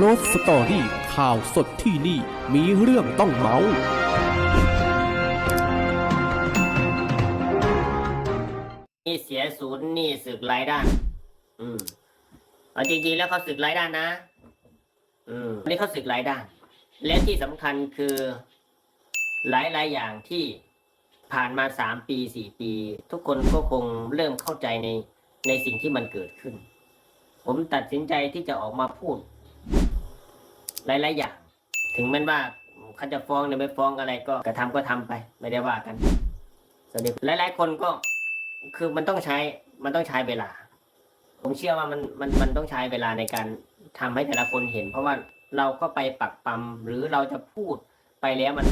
โรสสตอรี่ข่าวสดที่นี่มีเรื่องต้องเมาส์นี่เสียศูนย์นี่ศึกหลายด้าน อืมเอาจริงๆแล้วเขาศึกหลายด้านนะ อืมนนี้เขาศึกหลายด้าน และที่สำคัญคือ หลายๆอย่างที่ผ่านมาสามปีสี่ปี ทุกคนก็คงเริ่มเข้าใจในในสิ่งที่มันเกิดขึ้น ผมตัดสินใจที่จะออกมาพูด หลายๆอย่างถึงแม้ว่าเขาจะฟ้องหรือไม่ฟ้องอะไรก็กระทำก็ทำไปไม่ได้ว่ากันส่วนนี้หลาย ๆ คนก็คือมันต้องใช้มันต้องใช้เวลา ผมเชื่อว่ามันมันมันต้องใช้เวลาในการทำให้แต่ละคนเห็น เพราะว่าเราก็ไปปักปั๊มหรือเราจะพูดไปแล้วมัน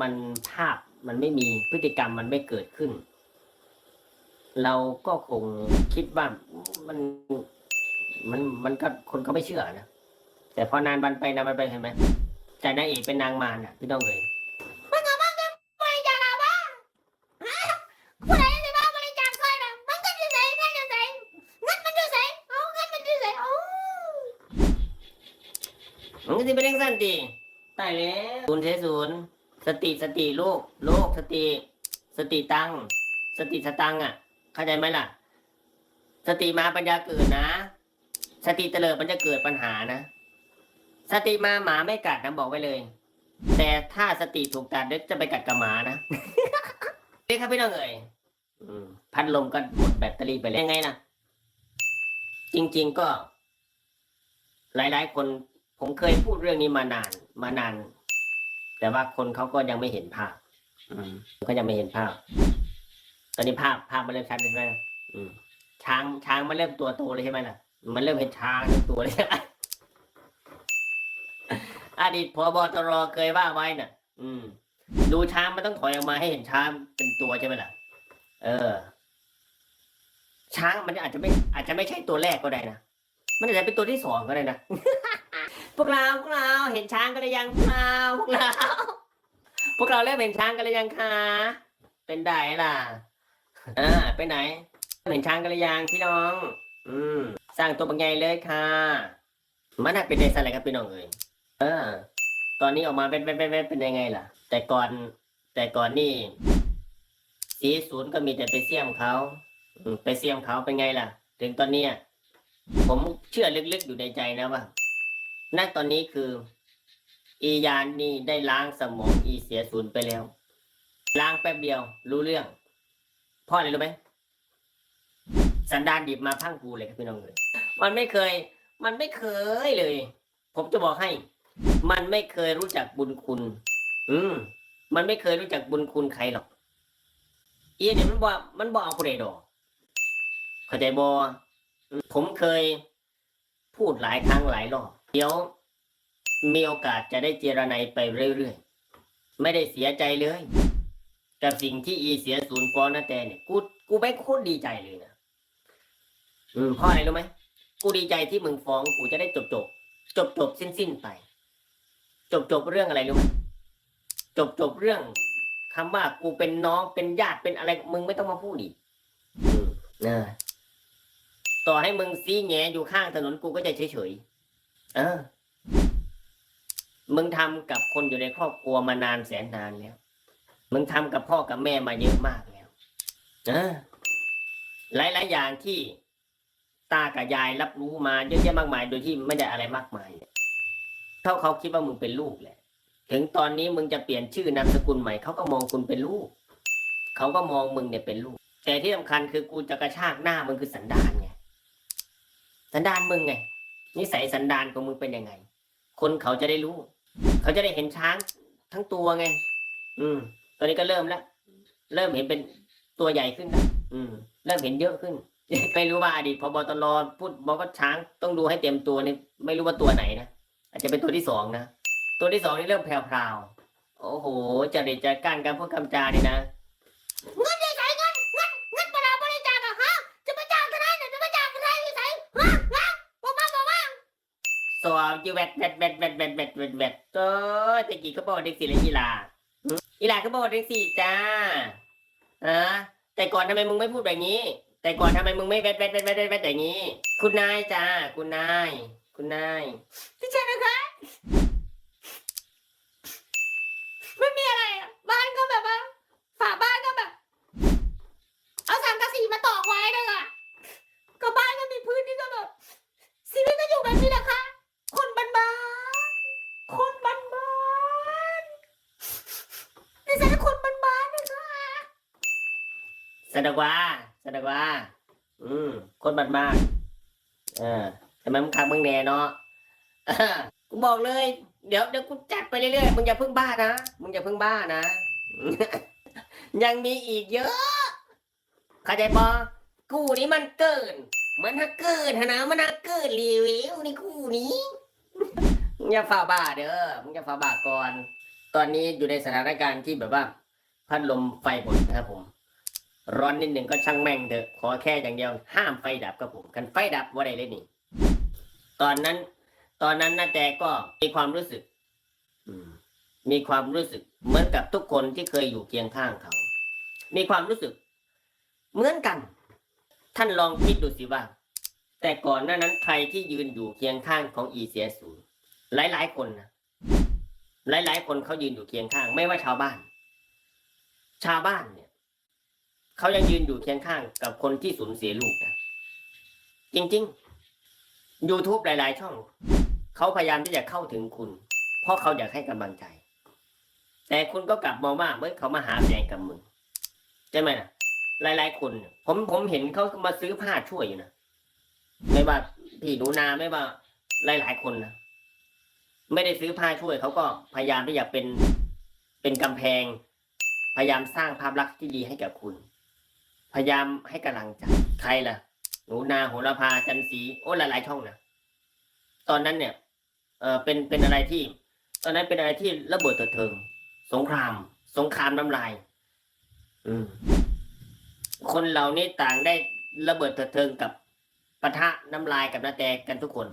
มันภาพมันไม่มีพฤติกรรมมันไม่เกิดขึ้น เราก็คงคิดว่ามันมันมันก็คนก็ไม่เชื่อนะ แต่พอนานวันไปนานวันไปเห็นไหมจากนางเอกเป็นนางมารน่ะพี่ต้องเลยบริจาคอะไรบ้างฮะผู้ใดจะมาบริจาคก่อนนะมันก็จะใส่เงินจะใส่เงินมันจะใส่เอาเงินมันจะใส่เอามันก็จะเป็นเรื่องสั้นดีตายแล้วศูนย์เทศูนย์สติสติลูกลูกสติ สติตังสติสตังอะ เข้าใจไหมล่ะ สติมาปัญญาเกิดนะ สติเตลิดมันจะเกิดปัญหานะ สติมาหมาไม่กัดนะบอกไว้เลย แต่ถ้าสติถูกกัดเดี๋ยวจะไปกัดกับหมานะนี่ครับพี่น้องเอ๋ยอืมพัดลมก็หมดแบตเตอรี่ไปแล้วยังไงล่ะ จริง ๆก็ หลายๆ คนผมเคยพูดเรื่องนี้มานาน มานาน แต่ว่าคนเขาก็ยังไม่เห็นภาพอืมก็ยังไม่เห็นภาพ ตอนนี้ภาพภาพมันเริ่มชัดใช่ไหมช้างช้างมันเริ่มตัวโตเลยใช่ไหมล่ะ มันเริ่มเห็นช้างทั้งตัวเลยใช่ไหม อดีตพบตรเคยว่าไว้น่ะ อืม ดูช้างมันต้องถอยออกมาให้เห็นช้างเป็นตัวใช่ไหมล่ะ เออ ช้างมันอาจจะไม่ อาจจะไม่ใช่ตัวแรกก็ได้นะ มันอาจจะเป็นตัวที่สองก็ได้นะ พวกเราพวกเราเห็นช้างกันหรือยังพวกเราพวกเราพวกเราเริ่มเห็นช้างกันหรือยังคะเป็นได้ล่ะอ่าไปไหน เห็นช้างกันหรือยังพี่น้อง อืม สร้างตัวบางใหญ่เลยค่ะ มันน่าเป็นเดซอะไรครับพี่น้องเอ่ย เออ ตอนนี้ออกมาเป็นเป็นเป็นเป็นเป็นยังไงล่ะ แต่ก่อน แต่ก่อนนี่สีศูนย์ก็มีแต่ไปเสี่ยมเขาไปเสี่ยมเขาเป็นไงล่ะ ถึงตอนนี้ผมเชื่อลึกๆอยู่ในใจนะว่าณตอนนี้คือ อียานนี่ได้ล้างสมองอีเสียศูนย์ไปแล้ว ล้างแป๊บเดียว รู้เรื่องเพ่ออะไรรู้ไหมสันดานดิบมาพังกูเลยครับพี่น้องเลยมันไม่เคย มันไม่เคยเลย ผมจะบอกให้ มันไม่เคยรู้จักบุญคุณ อืม มันไม่เคยรู้จักบุญคุณใครหรอกเอียเนี่ยมันบอกมันบอกเอาคนใดดอกเข้าใจบอผมเคยพูดหลายครั้งหลายรอบ เดี๋ยวมีโอกาสจะได้เจรไนไปเรื่อยๆ ไม่ได้เสียใจเลย กับสิ่งที่อีเสียศูนย์ฟ้องนะแต่เนี่ย กูกูไม่โคตรดีใจเลยนะอืมเพราะอะไรรู้ไหม กูดีใจที่มึงฟ้อง กูจะได้จบจบจบจบสิ้นสิ้นไป จบจบเรื่องอะไรรู้ไหมจบจบเรื่องคำว่ากูเป็นน้องเป็นญาติเป็นอะไรมึงไม่ต้องมาพูดอีกอืมนะต่อให้มึงซีแงอยู่ข้างถนนกูก็จะเฉยเฉยๆเออ มึงทำกับคนอยู่ในครอบครัวมานานแสนนานแล้ว มึงทำกับพ่อกับแม่มาเยอะมากแล้วเออหลายๆอย่างที่ตากับยายรับรู้มาเยอะแยะมากมาย โดยที่ไม่ได้อะไรมากมาย เขาเขาคิดว่ามึงเป็นลูกแหละ ถึงตอนนี้มึงจะเปลี่ยนชื่อนามสกุลใหม่เขาก็มองคุณเป็นลูก เขาก็มองมึงเนี่ยเป็นลูก แต่ที่สำคัญคือกูจะกระชากหน้ามึงคือสันดานไง สันดานมึงไง นิสัยสันดานของมึงเป็นยังไง คนเขาจะได้รู้ เขาจะได้เห็นช้างทั้งตัวไง อืม ตอนนี้ก็เริ่มแล้ว เริ่มเห็นเป็นตัวใหญ่ขึ้นแล้วอืม เริ่มเห็นเยอะขึ้น ไม่รู้ว่าอดีตพบตรพูดบอกว่าช้างต้องดูให้เต็มตัวนี่ไม่รู้ว่าตัวไหนนะ อาจจะเป็นตัวที่สองนะ ตัวที่สองนี่เริ่มแพรวๆ โอ้โหจริตจัดการการพูดคำจานี่นะเงินจะใส่เงินเงินเงินเวลาบริจาคอะฮะ จะมาจ้างทนายเนี่ยจะมาจ้างทนายจะใส่ฮะฮะบอกมาบอกมาสวบจีแวดแวดแวดแวดแวดแวดแวดแวดก็ตะกี้ก็บอกเด็กสี่เลยอีลาหึอีลาก็บอกเด็กสี่จ้าอะแต่ก่อนทำไมมึงไม่พูดแบบนี้ แต่ก่อนทำไมมึงไม่แวดแวดแวดแวดแวดแบบนี้ คุณนายจ้า คุณนาย คุณนายที่ใช่นะคะไม่มีอะไรบ้านก็แบบว่าฝาบ้านก็แบบ เอาสังกะสีมาตอกไว้เลยอะก็บ้านก็มีพื้นที่ก็แบบชีวิตก็อยู่แบบนี้นะคะ คนบ้านบ้านคนบ้านบ้านนี่ฉันเป็นคนบ้านบ้านๆนะคะแสดงว่าแสดงว่า อืมคนบ้านบ้านอ่า แต่มันคักมึงแน่เนาะกูบอกเลย เดี๋ยวเดี๋ยวกูจัดไปเรื่อยๆมึงอย่าเพิ่งบ้านะมึงอย่าเพิ่งบ้านะ ยังมีอีกเยอะเข้าใจปะกูนี้มันเกิน มันฮักเกินนะมันฮักเกินรีวิวในกูนี้มึงอย่าฝ่าบ้าเด้อมึงอย่าฝ่าบ้าก่อน ตอนนี้อยู่ในสถานการณ์ที่แบบว่าพัดลมไฟหมดนะครับผมร้อนนิดหนึ่งก็ช่างแม่งเถอะ ขอแค่อย่างเดียวห้ามไฟดับครับผมกันไฟดับว่าไดเลยนี่ ตอนนั้น ตอนนั้นนาแต่ก็มีความรู้สึกมมีความรู้สึก เหมือนกับทุกคนที่เคยอยู่เคียงข้างเขา มีความรู้สึก เหมือนกัน ท่านลองคิดดูสิว่า แต่ก่อนหน้านั้นใครที่ยืนอยู่เคียงข้างของอีเสียศูนย์หลายๆคนนะหลาย ๆ คนเขายืนอยู่เคียงข้าง ไม่ว่าชาวบ้าน ชาวบ้านเนี่ยเขายังยืนอยู่เคียงข้างกับคนที่สูญเสียลูกนะจริง ๆ YouTube หลาย ๆ ช่อง เขาพยายามที่จะเข้าถึงคุณ เพราะเขาอยากให้กำลังใจ แต่คุณก็กลับมองว่าเมื่อเขามาหาแสงกับมึงใช่ไหมนะหลาย ๆ คน ผมผมเห็นเขามาซื้อผ้าช่วยอยู่นะไม่ว่าพี่หนูนาไม่ว่า หลาย ๆ คนนะไม่ได้ซื้อผ้าช่วยเขาก็พยายามที่จะเป็นเป็นกำแพง พยายามสร้างภาพลักษณ์ที่ดีให้กับคุณ พยายามให้กำลังใจใครล่ะ หนูนาโหระพาจันสีโอ้หลาย ๆ ช่องนะตอนนั้นเนี่ยเออเป็นเป็นอะไรที่ ตอนนั้นเป็นอะไรที่ระเบิดเถิดเทิง สงคราม สงครามน้ำลาย อืมคนเหล่านี้ต่างได้ระเบิดเถิดเทิงกับปะทะน้ำลายกับนาแตกันทุกคน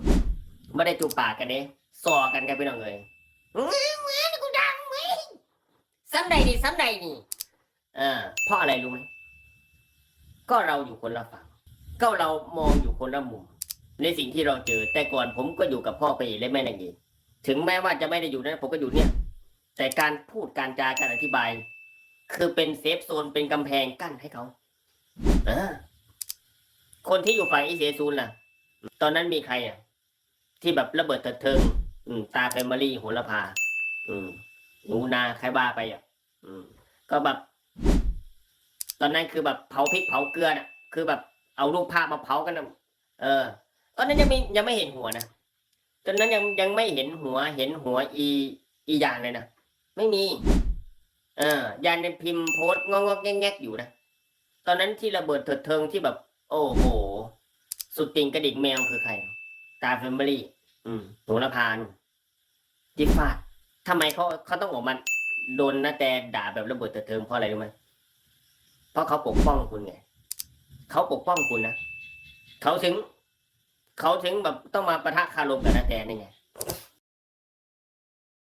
ไม่ได้จูบปากกันเด้สอกันกันไปหน่อยเลยกูดังไหมซ้ำใดนี่ซ้ำใดนี่เออเพราะอะไรรู้ไหมก็เราอยู่คนละฝั่ง ก็เรามองอยู่คนละมุม ในสิ่งที่เราเจอ แต่ก่อนผมก็อยู่กับพ่อไปและแม่นางเอกถึงแม้ว่าจะไม่ได้อยู่นั้นผมก็อยู่เนี่ย แต่การพูดการจาการอธิบาย คือเป็นเซฟโซนเป็นกำแพงกั้นให้เขาเออคนที่อยู่ฝ่ายอีเสียซูนล่ะ ตอนนั้นมีใครอะ ที่แบบระเบิดเถิดเทิงอืมตาแฟมิลี่โหระพาอืมหนูนาใครบ้าไปอะอืมก็แบบ ตอนนั้นคือแบบเผาพริกเผาเกลือน่ะ คือแบบ เอารูปภาพมาเผากันนะเออตอนนั้นยังไม่ยังไม่เห็นหัวนะตอนนั้นยังยังไม่เห็นหัว เห็นหัวอีอีอย่างเลยนะไม่มี เออยานในพิมพ์โพส์งอกแงกอยู่นะตอนนั้นที่ระเบิดเถิดเทิงที่แบบ โอ้โห สุดติ่งกระดิกแมวคือใคร ตาแฟมิลี่ อืมโหระพานจิฟฟาดทำไมเขาเขาต้องออกมาโดนนะแต่ด่าแบบระเบิดเถิดเทิงเพราะอะไรรู้ไหมเพราะเขาปกป้องคุณไง เขาปกป้องคุณนะเขาถึง เขาถึงแบบต้องมาประทะคารมกับนาแตนี่ไง